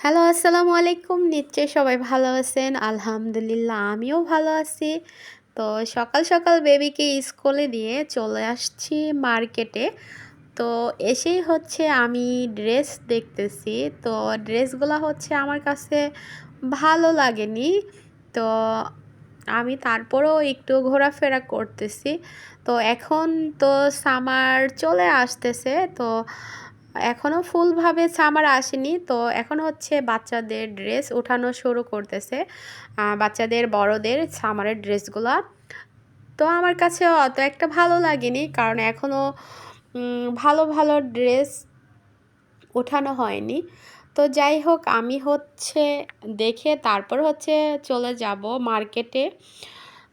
Hello, আসসালামু আলাইকুম। নিশ্চয়ই সবাই ভালো আছেন। আলহামদুলিল্লাহ, আমিও ভালো আছি। তো সকাল সকাল বেবিকে স্কুলে দিয়ে চলে আসছি মার্কেটে। তো এসেই হচ্ছে আমি ড্রেস দেখতেছি। তো ড্রেসগুলো হচ্ছে আমার কাছে ভালো লাগেনি। তো আমি তারপরেও একটু ঘোরাফেরা করতেছি। তো এখন তো সামার চলে আসতেছে। তো এখনও ফুলভাবে সামার আসেনি, তো এখন হচ্ছে বাচ্চাদের ড্রেস উঠানো শুরু করতেছে। বাচ্চাদের, বড়দের সামারের ড্রেসগুলো। তো আমার কাছে অত একটা ভালো লাগেনি, কারণ এখনও ভালো ভালো ড্রেস ওঠানো হয়নি। তো যাই হোক, আমি হচ্ছে দেখে তারপর হচ্ছে চলে যাব মার্কেটে।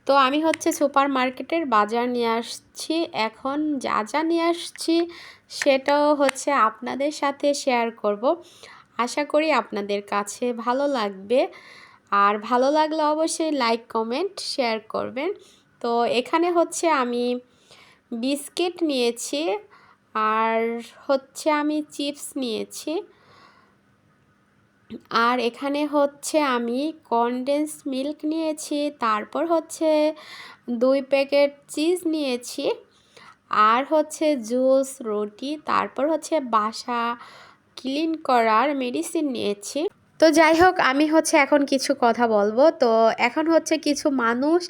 তো আমি হচ্ছে সুপার মার্কেটের বাজার নিয়ে আসছি। এখন যা যা নিয়ে আসছি সেটাও হচ্ছে আপনাদের সাথে শেয়ার করব। আশা করি আপনাদের কাছে ভালো লাগবে। আর ভালো লাগলে অবশ্যই লাইক কমেন্ট শেয়ার করবেন। তো এখানে হচ্ছে আমি বিস্কিট নিয়েছি। আর হচ্ছে আমি চিপস নিয়েছি। আর এখানে হচ্ছে আমি কনডেন্স মিল্ক নিয়েছি, তারপর হচ্ছে দুই প্যাকেট চিজ নিয়েছি, আর হচ্ছে জুস রুটি, তারপর হচ্ছে বাসা ক্লিন করার মেডিসিন নিয়েছি। তো যাই হোক, আমি হচ্ছে এখন কিছু কথা বলব। তো এখন হচ্ছে কিছু মানুষ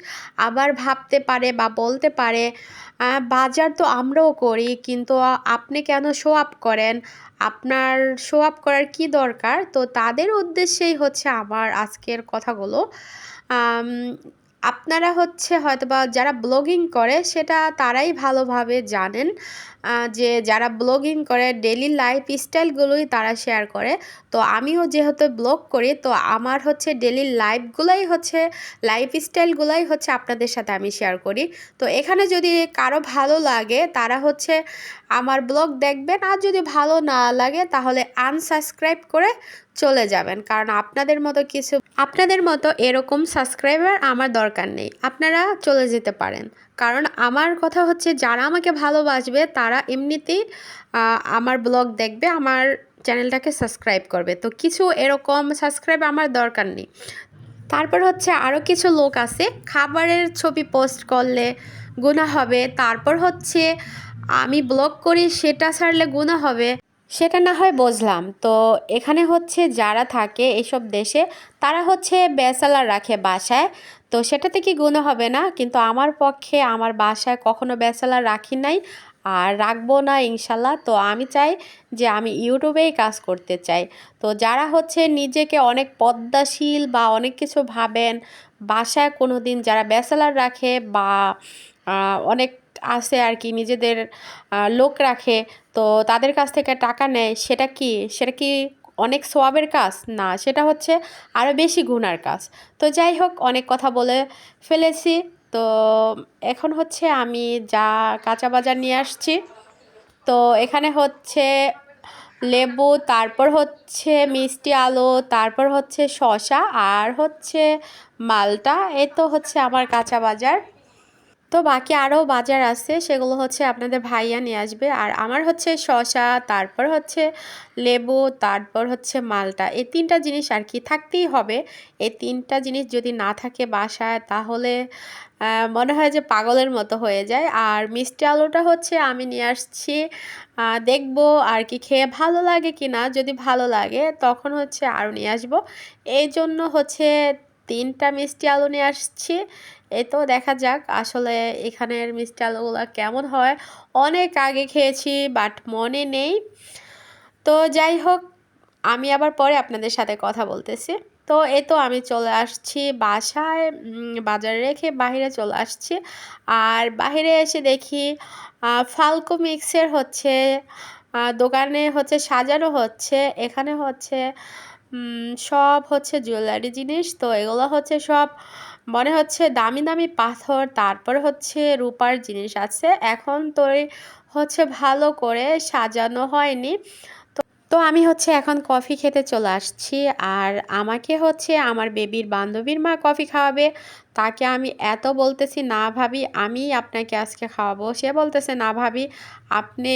আবার ভাবতে পারে বা বলতে পারে বাজার তো আমরাও করি, কিন্তু আপনি কেন শো আপ করেন? আপনার শো আপ করার কি দরকার? তো তাদের উদ্দেশ্যেই হচ্ছে আমার আজকের কথাগুলো। আপনারা হচ্ছে হয়তোবা যারা ব্লগিং করে, সেটা তারাই ভালোভাবে জানেন যে যারা ব্লগিং করে ডেলি লাইফ স্টাইলগুলোই তারা শেয়ার করে। তো আমিও যেহেতু ব্লগ করি, তো আমার হচ্ছে ডেলি লাইফগুলোই হচ্ছে লাইফ স্টাইলগুলোই হচ্ছে আপনাদের সাথে আমি শেয়ার করি। তো এখানে যদি কারও ভালো লাগে, তারা হচ্ছে আমার ব্লগ দেখবেন, আর যদি ভালো না লাগে, তাহলে আনসাবস্ক্রাইব করে চলে যাবেন। কারণ আপনাদের মতো কিছু আপনাদের মতো এরকম সাবস্ক্রাইবার আমার দরকার নেই। আপনারা চলে যেতে পারেন। কারণ আমার কথা হচ্ছে, যারা আমাকে ভালোবাসবে, তারা এমনিতেই আমার ব্লগ দেখবে, আমার চ্যানেলটাকে সাবস্ক্রাইব করবে। তো কিছু এরকম সাবস্ক্রাইব আমার দরকার নেই। তারপর হচ্ছে আরও কিছু লোক আছে, খাবারের ছবি পোস্ট করলে গুণা হবে। তারপর হচ্ছে, আমি ব্লগ করি, সেটা ছাড়লে গুণা হবে। সেটা না হয় বুঝলাম। তো এখানে হচ্ছে যারা থাকে এসব দেশে, তারা হচ্ছে বেসালার রাখে বাসায়। তো সেটাতে কি গুণ হবে না? কিন্তু আমার পক্ষে আমার বাসায় কখনো বেসালার রাখি নাই আর রাখব না ইনশাল্লাহ। তো আমি চাই যে আমি ইউটিউবেই কাজ করতে চাই। তো যারা হচ্ছে নিজেকে অনেক পদ্মাশীল বা অনেক কিছু ভাবেন, বাসায় কোনো দিন যারা ব্যাচেলার রাখে বা অনেক আছে আর কি, নিজেদের লোক রাখে। তো তাদের কাছ থেকে টাকা নেয়, সেটা কি? সেটা কি অনেক সোয়াবের কাজ? না, সেটা হচ্ছে আরও বেশি গুণার কাজ। তো যাই হোক, অনেক কথা বলে ফেলেছি। তো এখন হচ্ছে আমি যা কাঁচা বাজার নিয়ে আসছি। তো এখানে হচ্ছে লেবু, তারপর হচ্ছে মিষ্টি আলু, তারপর হচ্ছে শশা আর হচ্ছে মালটা। এ তো হচ্ছে আমার কাঁচা বাজার। তো বাকি আরও বাজার আছে, সেগুলো হচ্ছে আপনাদের ভাইয়া নিয়ে আসবে। আর আমার হচ্ছে শশা তারপর হচ্ছে লেবু, তারপর হচ্ছে মালটা। এই তিনটা জিনিস আর কি থাকতেই হবে। এই তিনটা জিনিস যদি না থাকে বাসায়, তাহলে মনে হয় যে পাগলের মতো হয়ে যায়। আর মিষ্টি আলুটা হচ্ছে আমি নিয়ে আসছি দেখব আর কি খেয়ে ভালো লাগে কি না যদি ভালো লাগে, তখন হচ্ছে আরও নিয়ে আসব। এই জন্য হচ্ছে তিনটা মিষ্টি আলু নিয়ে আসছি। এ তো দেখা যাক আসলে এখানের মিষ্টি আলুগুলো কেমন হয়। অনেক আগে খেয়েছি বাট মনে নেই। তো যাই হোক, আমি আবার পরে আপনাদের সাথে কথা বলতেছি। তো এ তো আমি চলে আসছি বাসায় বাজারে রেখে বাহিরে চলে আসছি। আর বাহিরে এসে দেখি ফালকো মিক্সের হচ্ছে দোকানে হচ্ছে সাজানো হচ্ছে। এখানে হচ্ছে সব হচ্ছে জুয়েলারি জিনিস। তো এগুলো হচ্ছে সব মনে হচ্ছে দামি দামি পাথর, তারপর হচ্ছে রূপার জিনিস আছে। এখন তো হচ্ছে ভালো করে সাজানো হয়নি। তো আমি হচ্ছে এখন কফি খেতে চলে আসছি। আর আমাকে হচ্ছে আমার বেবির বান্ধবীর মা কফি খাওয়াবে। তাকে আমি এত বলতেছি, না ভাবি, আমি আপনাকে আজকে খাওয়াবো। সে বলতেছে, না ভাবি, আপনি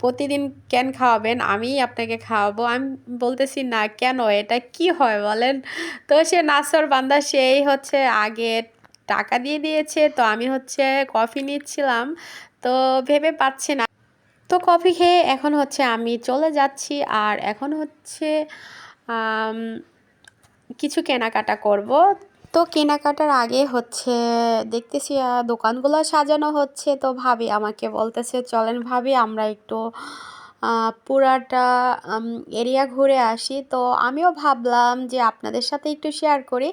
প্রতিদিন কেন খাওয়াবেন? আমি আপনাকে খাওয়াবো। আমি বলতেছি, না, কেন? এটা কি হয় বলেন? তো সে নাসর বান্দা সেই হচ্ছে আগে টাকা দিয়ে দিয়েছে। তো আমি হচ্ছে কফি নিচ্ছিলাম। তো ভেবে পাচ্ছি না। তো কফি খেয়ে এখন হচ্ছে আমি চলে যাচ্ছি আর এখন হচ্ছে কিছু কেনাকাটা করব। তো কেনাকাটার আগে হচ্ছে দেখতেছি দোকানগুলো সাজানো হচ্ছে। তো ভাবি আমাকে বলতেছে, চলেন ভাবি, আমরা একটু পুরাটা এরিয়া ঘুরে আসি। তো আমিও ভাবলাম যে আপনাদের সাথে একটু শেয়ার করি।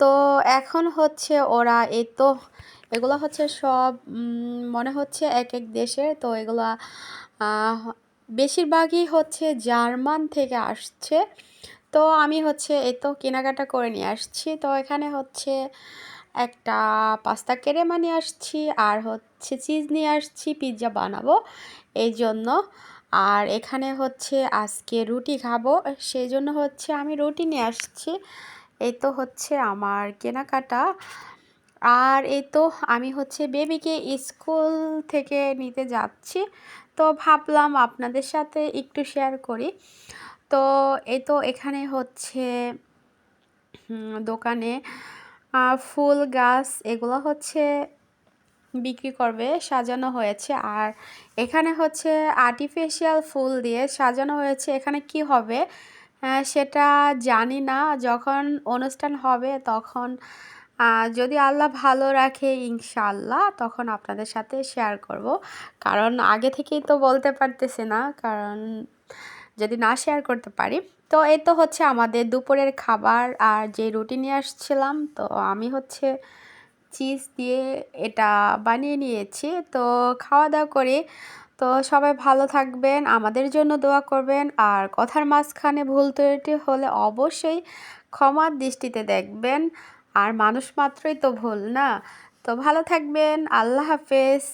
তো এখন হচ্ছে ওরা এই তো এগুলো হচ্ছে সব মনে হচ্ছে এক এক দেশের। তো এগুলা বেশিরভাগই হচ্ছে জার্মান থেকে আসছে। তো আমি হচ্ছে এই তো কেনাকাটা করে নিয়ে আসছি। তো এখানে হচ্ছে একটা পাস্তা কেরেমা নিয়ে আসছি, আর হচ্ছে চিজ নিয়ে আসছি পিৎজা বানাবো এই জন্য আর এখানে হচ্ছে আজকে রুটি খাব সেই জন্য হচ্ছে আমি রুটি নিয়ে আসছি। এই তো হচ্ছে আমার কেনাকাটা। আর এই তো আমি হচ্ছে বেবিকে স্কুল থেকে নিতে যাচ্ছি। তো ভাবলাম আপনাদের সাথে একটু শেয়ার করি। তো এই তো এখানে হচ্ছে দোকানে ফুল, গাছ এগুলো হচ্ছে বিক্রি করবে, সাজানো হয়েছে। আর এখানে হচ্ছে আর্টিফিশিয়াল ফুল দিয়ে সাজানো হয়েছে। এখানে কি হবে সেটা জানি না। যখন অনুষ্ঠান হবে তখন যদি আল্লাহ ভালো রাখে, ইনশাআল্লাহ, তখন আপনাদের সাথে শেয়ার করব। কারণ আগে থেকেই তো বলতে পারতেছে না, কারণ যদি না শেয়ার করতে পারি। তো এই তো হচ্ছে আমাদের দুপুরের খাবার আর যে রুটি নিয়ে আসছিলাম, তো আমি হচ্ছে চিজ দিয়ে এটা বানিয়ে নিয়েছি। তো খাওয়া দাওয়া করে। তো সবাই ভালো থাকবেন, আমাদের জন্য দোয়া করবেন। আর কথার মাঝখানে ভুল ত্রুটি হলে অবশ্যই ক্ষমার দৃষ্টিতে দেখবেন। আর মানুষ মাত্রই তো ভুল না? তো ভালো থাকবেন আল্লাহ হাফেজ।